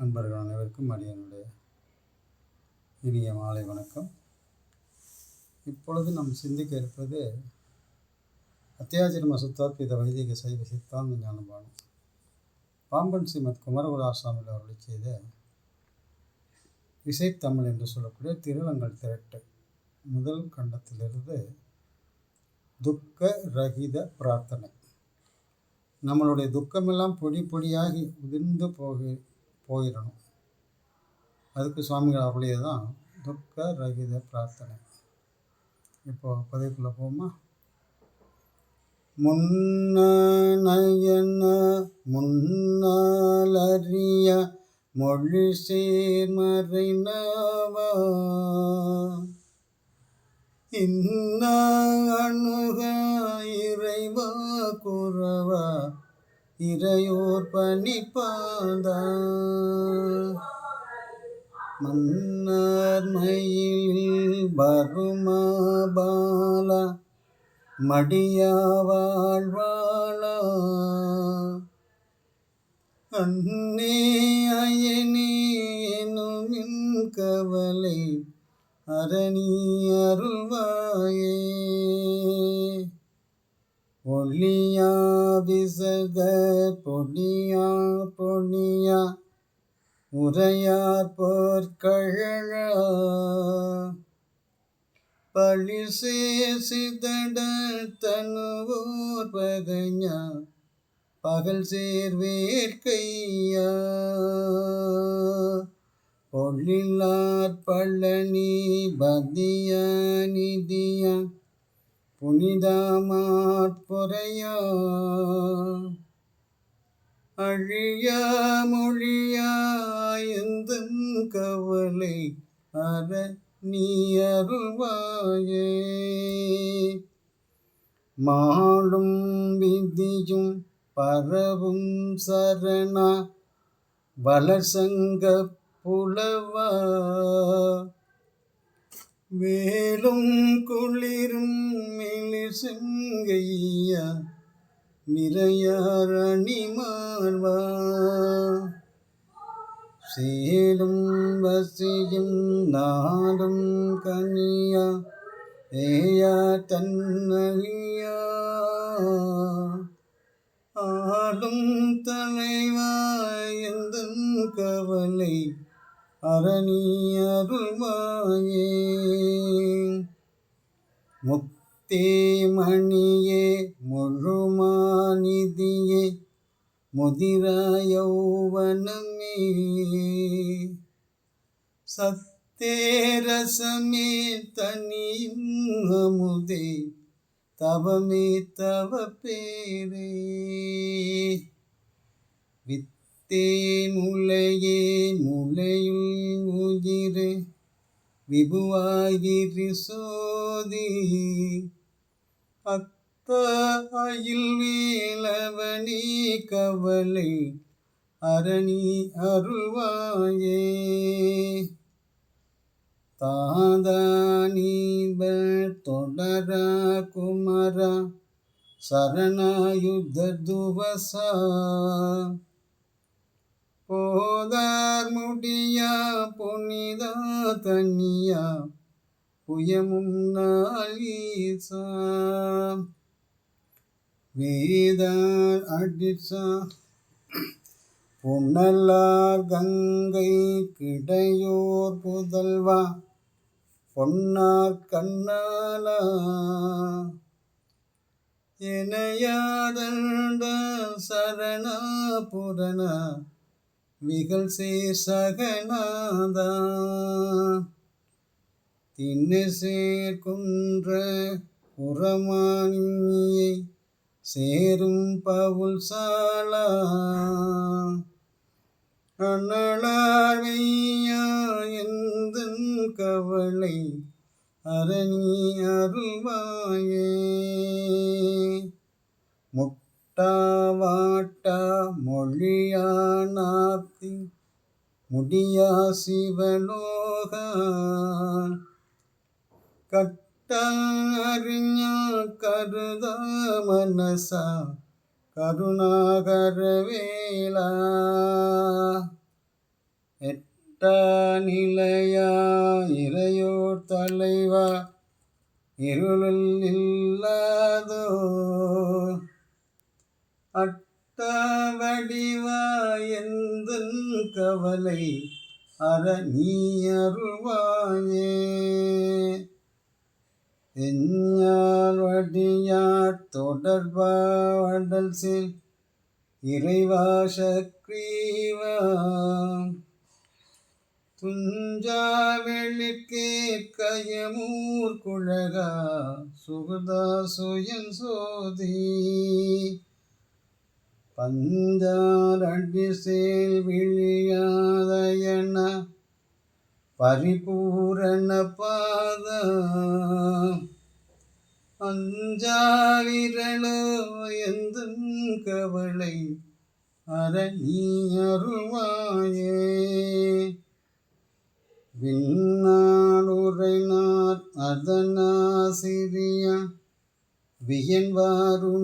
நண்பர்கள் அனைவருக்கும் அடியனுடைய இனிய மாலை வணக்கம். இப்பொழுது நாம் சிந்திக்க இருப்பது அத்தியாச்சரிம சுத்தாத்வித வைதிக சைவ சித்தாந்த ஞானபானம். பாம்பன் ஸ்ரீமத் குமரகுலாசாமியில் அவர்களை செய்த இசைத்தமிழ் என்று சொல்லக்கூடிய திருளங்கள் திரட்டு. முதல் கண்டத்திலிருந்து துக்க ரகித பிரார்த்தனை. நம்மளுடைய துக்கமெல்லாம் பொடி பொடியாகி உதிர்ந்து போக போயிடணும். அதுக்கு சுவாமிகள் அவர்களே தான் துக்க ரகித பிரார்த்தனை. இப்போது பதிவுக்குள்ளே போமா முன்னயன முன்னாலறிய மொழி சேர்மறைனவா இன்ன அணுக இறைவா குறவா? இறையோர் பணிப்பாத மன்னர் மயில் வருமாபால மடியா வாழ்வாளா? அன்னே அயனே கவலை அரணி அருள்வாயே. ஒளியா விசக பொடியா பொனியா உரையார் போர்க்கழ பழி சேசிதட தனுவோர் பகஞா பகல் சேர்வேற்கையா பொள்ளில்லார் பழனி பத்தியா நிதியா புனிதமாட்புறையா அழியா மொழியா கவலை அற நீ அருள்வாயே? மாளும் விதியும் பரவும் சரணா வளசங்க புலவா? வேலும் குளிரும் மிளிசங்கையா மிரையாரணி மார்வா சேலும் வசியும் நாடும் கனியா ஏயா தன்னலியா. ஆளும் தலைவாயந்தன் கவலை அரணி அருள்வாயே. முத்தே முழுமாநிதியே முதிரா சத்தேரசமே தனியும் அமுதே தவமே தவ பேரே. வித்தே முளையே முளையுள் உயிரே விபுவாயிரு சோதி. அத்த அயில் வேலவனி கவலை அரணி அருள்வாயே. தாதானீப தொடரா குமரா சரணாயுத துவசா. போதார் முடியா பொன்னிதா தனியா புயமும் நாளீசா வேதார் அடிசா புனலார் கங்கை கிடையோர் புதல்வா பொன்னார் கண்ணாலா. எனையாதண்ட சரணா புரணா விகல் சேசகநாதா திண்ணு சேர்குன்ற புறமானியை சேரும் பவுல் சாலா. அனளாழ்வையா எந்தன் கவலை அரணி அருள்வாயே. முட்டா வாட்டா மொழியானாத்தி முடியா சிவலோக கட்டறிஞா கருத மனசா கருணாகர வேளா. எட்டா நிலையா இறையோர் தலைவா இருளில் இல்லாதோ அட்ட கவலை அற நீ அருள்வாயே எஞ்ஞால் வடியார் தொடர்பாடல் சில் இறைவா சக்ரீவா. துஞ்சா கயமூர் குழகா சுகதா சுயன் சோதி. பஞ்சாரடி சேல் விழியாதயன பரிபூரண பாத அஞ்சாவிரளோ எந்த கவலை அற நீ அருள்வாயே விண்ணாடுரைனார் அதனாசிரியா வியன்வாருணியீசா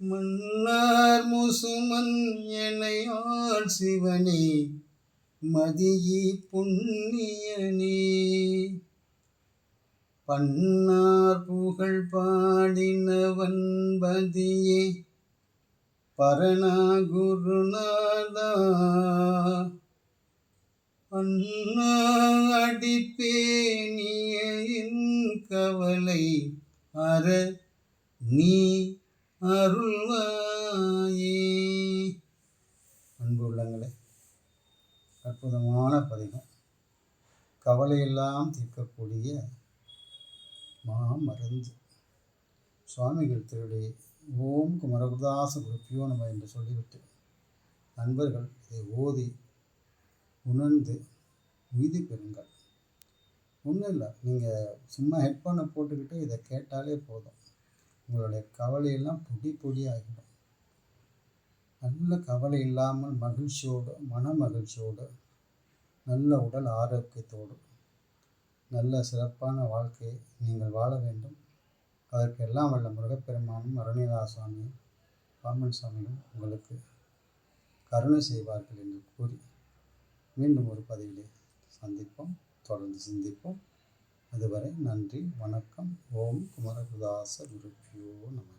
மன்னார் முசுமன் எனையாள் சிவனே மதியி புண்ணியனே. பன்னார் புகழ் பாடினவன் பதியே பரணா குருநாதா அடிப்பேனியின் கவலை அற நீ அருள்வாயே. அன்பு உள்ளங்களே அற்புதமான பதிகம். கவலையெல்லாம் தீர்க்கக்கூடிய மாமருந்து. சுவாமிகள் திருடி ஓம் குமரகுதாச குருப்பியோ நம்ம என்று சொல்லிவிட்டு நண்பர்கள் இதை ஓதி உணர்ந்து உய்தி பெறுங்கள். ஒன்றும் இல்லை நீங்கள் சும்மா ஹெட்ஃபோனை போட்டுக்கிட்டு இதை கேட்டாலே போதும். உங்களுடைய கவலையெல்லாம் பொடி பொடி ஆகிடும். நல்ல கவலை இல்லாமல் மகிழ்ச்சியோடு மன மகிழ்ச்சியோடு நல்ல உடல் ஆரோக்கியத்தோடு நல்ல சிறப்பான வாழ்க்கையை நீங்கள் வாழ வேண்டும். அதற்கு எல்லாம் வல்ல முருகப்பெருமானும் அருணிதா பாமன் பாம்பன் சுவாமியும் உங்களுக்கு கருணை செய்வார்கள் என்று கூறி மீண்டும் ஒரு பதிவிலே சந்திப்போம். தொடர்ந்து சிந்திப்போம். அதுவரை நன்றி வணக்கம். ஓம் குமரகுதாச குருப்பியோ நம.